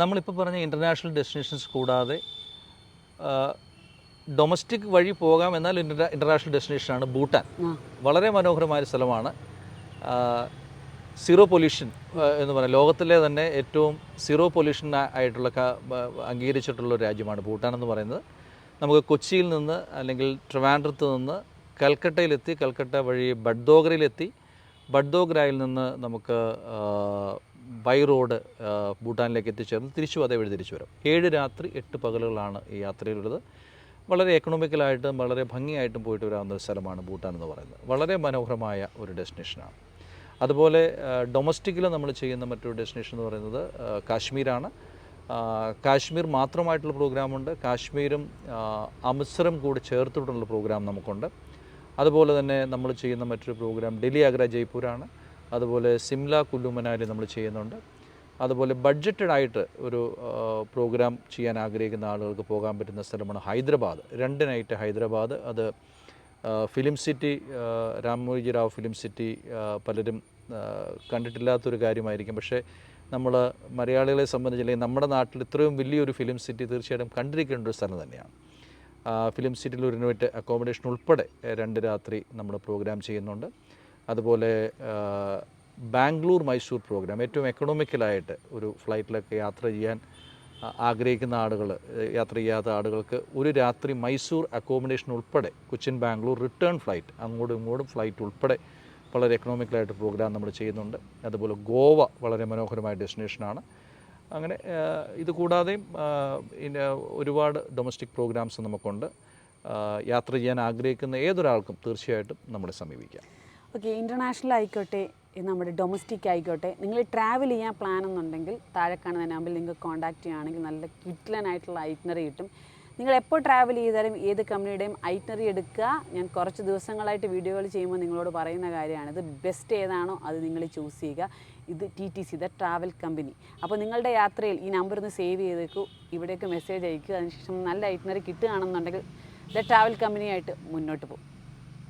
നമ്മളിപ്പോൾ പറഞ്ഞ international destinations കൂടാതെ ഡൊമസ്റ്റിക് വഴി പോകാം എന്നാൽ ഇന്റർ ഇന്റർനാഷണൽ ഡെസ്റ്റിനേഷനാണ് ഭൂട്ടാൻ. വളരെ മനോഹരമായ സ്ഥലമാണ്. സീറോ പൊല്യൂഷൻ എന്ന് പറയുന്നത് ലോകത്തിലെ തന്നെ ഏറ്റവും സീറോ പൊല്യൂഷൻ ആയിട്ടുള്ള അംഗീകരിച്ചിട്ടുള്ള രാജ്യമാണ് ഭൂട്ടാൻ എന്ന് പറയുന്നത്. നമുക്ക് കൊച്ചിയിൽ നിന്ന് അല്ലെങ്കിൽ ട്രിവാൻഡ്രത്ത് നിന്ന് കൽക്കട്ടയിലെത്തി കൽക്കട്ട വഴി ബഡ്ദോഗ്രയിലെത്തി ബഡ്ദോഗ്രായിൽ നിന്ന് നമുക്ക് ബൈ റോഡ് ഭൂട്ടാനിലേക്ക് എത്തിച്ചേർന്ന്. തിരിച്ചു അതേ വഴി തിരിച്ചു വരും. ഏഴ് രാത്രി എട്ട് പകലുകളാണ് ഈ യാത്രയിലുള്ളത്. വളരെ എക്കണോമിക്കലായിട്ടും വളരെ ഭംഗിയായിട്ടും പോയിട്ട് വരാവുന്ന ഒരു സ്ഥലമാണ് ഭൂട്ടാൻ എന്ന് പറയുന്നത്. വളരെ മനോഹരമായ ഒരു ഡെസ്റ്റിനേഷനാണ് അതുപോലെ ഡൊമസ്റ്റിക്കിൽ നമ്മൾ ചെയ്യുന്ന മറ്റൊരു ഡെസ്റ്റിനേഷൻ എന്ന് പറയുന്നത് കാശ്മീരാണ്. കാശ്മീർ മാത്രമായിട്ടുള്ള പ്രോഗ്രാമുണ്ട് കാശ്മീരും അമൃത്സറും കൂടി ചേർത്തിട്ടുള്ള പ്രോഗ്രാം നമുക്കുണ്ട്. അതുപോലെ തന്നെ നമ്മൾ ചെയ്യുന്ന മറ്റൊരു പ്രോഗ്രാം ഡൽഹി ആഗ്ര ജയ്പൂരാണ്. അതുപോലെ സിംല കുല്ലുമനാലി നമ്മൾ ചെയ്യുന്നുണ്ട്. അതുപോലെ ബഡ്ജറ്റഡ് ആയിട്ട് ഒരു പ്രോഗ്രാം ചെയ്യാൻ ആഗ്രഹിക്കുന്ന ആളുകൾക്ക് പോകാൻ പറ്റുന്ന സ്ഥലമാണ് ഹൈദരാബാദ്. രണ്ട് നൈറ്റ് ഹൈദരാബാദ്. അത് film city Ramoji Rao film city പലരും കണ്ടിട്ടില്ലാത്തൊരു കാര്യമായിരിക്കും. പക്ഷേ നമ്മൾ മലയാളികളെ സംബന്ധിച്ചില്ലെങ്കിൽ നമ്മുടെ നാട്ടിൽ ഇത്രയും വലിയൊരു ഫിലിം സിറ്റി തീർച്ചയായിട്ടും കണ്ടിരിക്കേണ്ട ഒരു സ്ഥലം തന്നെയാണ്. ഫിലിം സിറ്റിയിൽ ഒരു നൈറ്റ് അക്കോമഡേഷൻ ഉൾപ്പെടെ രണ്ട് രാത്രി നമ്മൾ പ്രോഗ്രാം ചെയ്യുന്നുണ്ട്. അതുപോലെ ബാംഗ്ലൂർ മൈസൂർ പ്രോഗ്രാം ഏറ്റവും എക്കണോമിക്കലായിട്ട് ഒരു ഫ്ലൈറ്റിലൊക്കെ യാത്ര ചെയ്യാൻ ആഗ്രഹിക്കുന്ന ആളുകൾ യാത്ര ചെയ്യാത്ത ആളുകൾക്ക് ഒരു രാത്രി മൈസൂർ അക്കോമഡേഷൻ ഉൾപ്പെടെ കൊച്ചിൻ ബാംഗ്ലൂർ റിട്ടേൺ ഫ്ലൈറ്റ് അങ്ങോട്ടും ഇങ്ങോട്ടും ഫ്ലൈറ്റ് ഉൾപ്പെടെ വളരെ എക്കണോമിക്കലായിട്ട് പ്രോഗ്രാം നമ്മൾ ചെയ്യുന്നുണ്ട്. അതുപോലെ ഗോവ വളരെ മനോഹരമായ ഡെസ്റ്റിനേഷനാണ് അങ്ങനെ ഇത് കൂടാതെയും ഒരുപാട് ഡൊമസ്റ്റിക് പ്രോഗ്രാംസ് നമുക്കുണ്ട്. യാത്ര ചെയ്യാൻ ആഗ്രഹിക്കുന്ന ഏതൊരാൾക്കും തീർച്ചയായിട്ടും നമ്മളെ സമീപിക്കാം. ഓക്കെ ഇന്റർനാഷണൽ ആയിക്കോട്ടെ നമ്മുടെ ഡൊമസ്റ്റിക് ആയിക്കോട്ടെ നിങ്ങൾ ട്രാവൽ ചെയ്യാൻ പ്ലാൻ എന്നുണ്ടെങ്കിൽ താഴെ കാണുന്ന നമ്പറിൽ നിങ്ങൾക്ക് കോൺടാക്ട് ചെയ്യുകയാണെങ്കിൽ നല്ല കിറ്റ്ലനായിട്ടുള്ള ഐറ്റ്നറി കിട്ടും. നിങ്ങൾ എപ്പോൾ ട്രാവൽ ചെയ്താലും ഏത് കമ്പനിയുടെയും ഐറ്റ്നറി എടുക്കുക. ഞാൻ കുറച്ച് ദിവസങ്ങളായിട്ട് വീഡിയോകൾ ചെയ്യുമ്പോൾ നിങ്ങളോട് പറയുന്ന കാര്യമാണ് ഇത് ബെസ്റ്റ് ഏതാണോ അത് നിങ്ങൾ ചൂസ് ചെയ്യുക. ഇത് T T C the travel company അപ്പോൾ നിങ്ങളുടെ യാത്രയിൽ ഈ നമ്പർ ഒന്ന് സേവ് ചെയ്തേക്കൂ. ഇവിടേക്ക് മെസ്സേജ് അയക്കുക. അതിനുശേഷം നല്ല ഐറ്റ്നറി കിട്ടുകയാണെന്നുണ്ടെങ്കിൽ ദ ട്രാവൽ കമ്പനിയായിട്ട് മുന്നോട്ട് പോകും.